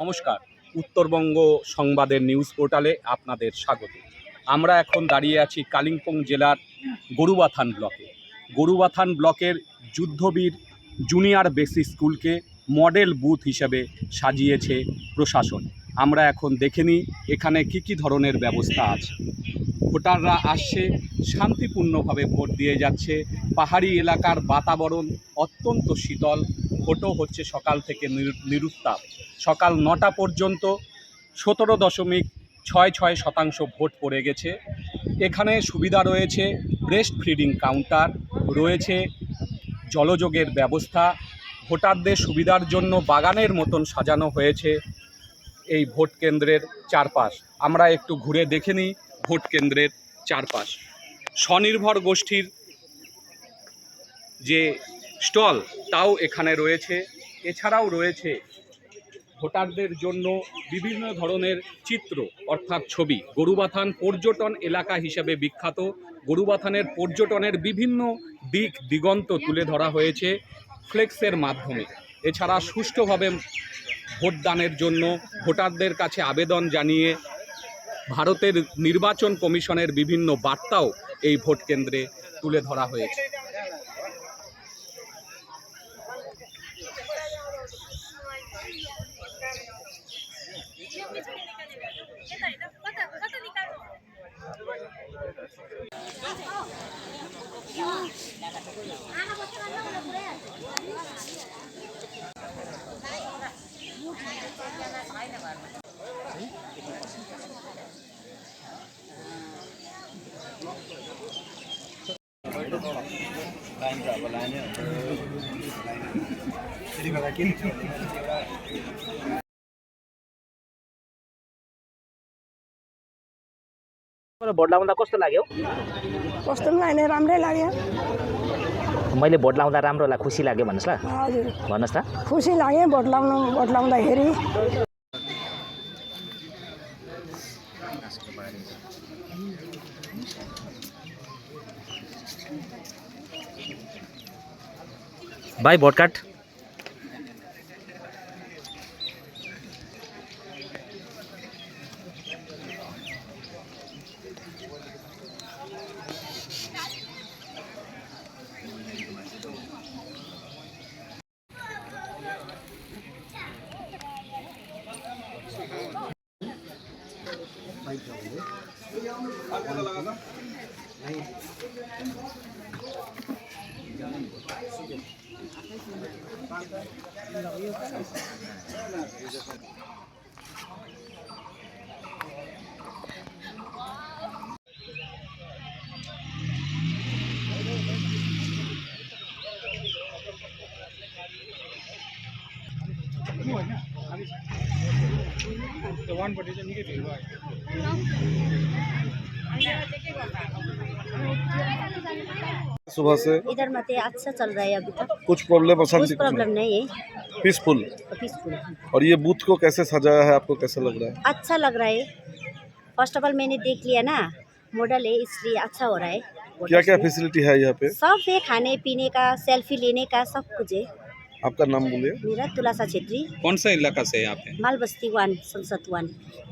নমস্কার। উত্তরবঙ্গ সংবাদের নিউজ পোর্টালে আপনাদের স্বাগত। আমরা এখন দাঁড়িয়ে আছি কালিম্পং জেলার গরুবাথান ব্লকে। গরুবাথান ব্লকের যুদ্ধবীর জুনিয়র বেসিক স্কুলকে মডেল বুথ হিসেবে সাজিয়েছে প্রশাসন। আমরা এখন দেখে নিই, এখানে কি কি ধরনের ব্যবস্থা আছে। ভোটাররা আসছে, শান্তিপূর্ণভাবে ভোট দিয়ে যাচ্ছে। পাহাড়ি এলাকার বাতাবরণ অত্যন্ত শীতল। ভোটও হচ্ছে সকাল থেকে নিরু- নিরুত্তাপ। সকাল নটা পর্যন্ত সতেরো দশমিক ছয় ছয় শতাংশ ভোট পড়ে গেছে। এখানে সুবিধা রয়েছে, ব্রেস্ট ফিডিং কাউন্টার রয়েছে, জলযোগের ব্যবস্থা। ভোটারদের সুবিধার জন্য বাগানের মতন সাজানো হয়েছে এই ভোট কেন্দ্রের চারপাশ। আমরা একটু ঘুরে দেখে নিই। ভোট কেন্দ্রের চারপাশ। স্বনির্ভর গোষ্ঠীর যে স্টল, তাও এখানে রয়েছে। এছাড়াও রয়েছে ভোটারদের জন্য বিভিন্ন ধরনের চিত্র, অর্থাৎ ছবি। গরুবাথান পর্যটন এলাকা হিসেবে বিখ্যাত। গরুবাথানের পর্যটনের বিভিন্ন দিক, দিগন্ত তুলে ধরা হয়েছে ফ্লেক্সের মাধ্যমে। এছাড়া সুষ্ঠুভাবে ভোটদানের জন্য ভোটারদের কাছে আবেদন জানিয়ে ভারতের নির্বাচন কমিশনের বিভিন্ন বার্তাও এই ভোট কেন্দ্রে তুলে ধরা হয়েছে। मलाई भोट लाउँदा कस्तो लाग्यो? कस्तो पनि लाग्ने राम्रै लाग्यो। मैले भोट लाउँदा राम्रो लाग्यो खुसी लाग्यो भन्नुहोस् ल। हजुर। भन्नुहोस् त। खुसी लाग्यो भोट लाउनु भोट लाउँदाखेरि ভাই বটকাট ভাই The one but is a negative. सुबह से? इधर मत अच्छा चल रहा है अभी तक। कुछ प्रॉब्लम अशांति प्रॉब्लम नहीं। है। पीसफुल पीसफुल और ये बूथ को कैसे सजाया है आपको कैसा लग रहा है? अच्छा लग रहा है। फ़र्स्ट ऑफ़ ऑल मैंने देख लिया ना मॉडल है इसलिए अच्छा हो रहा है। क्या क्या फैसिलिटी है यहाँ पे? सब है खाने पीने का सेल्फी लेने का सब कुछ है। आपका नाम बोलिए। मेरा तुलासा छेत्री। कौन सा इलाका से है आप माल बस्ती वन संसद वन।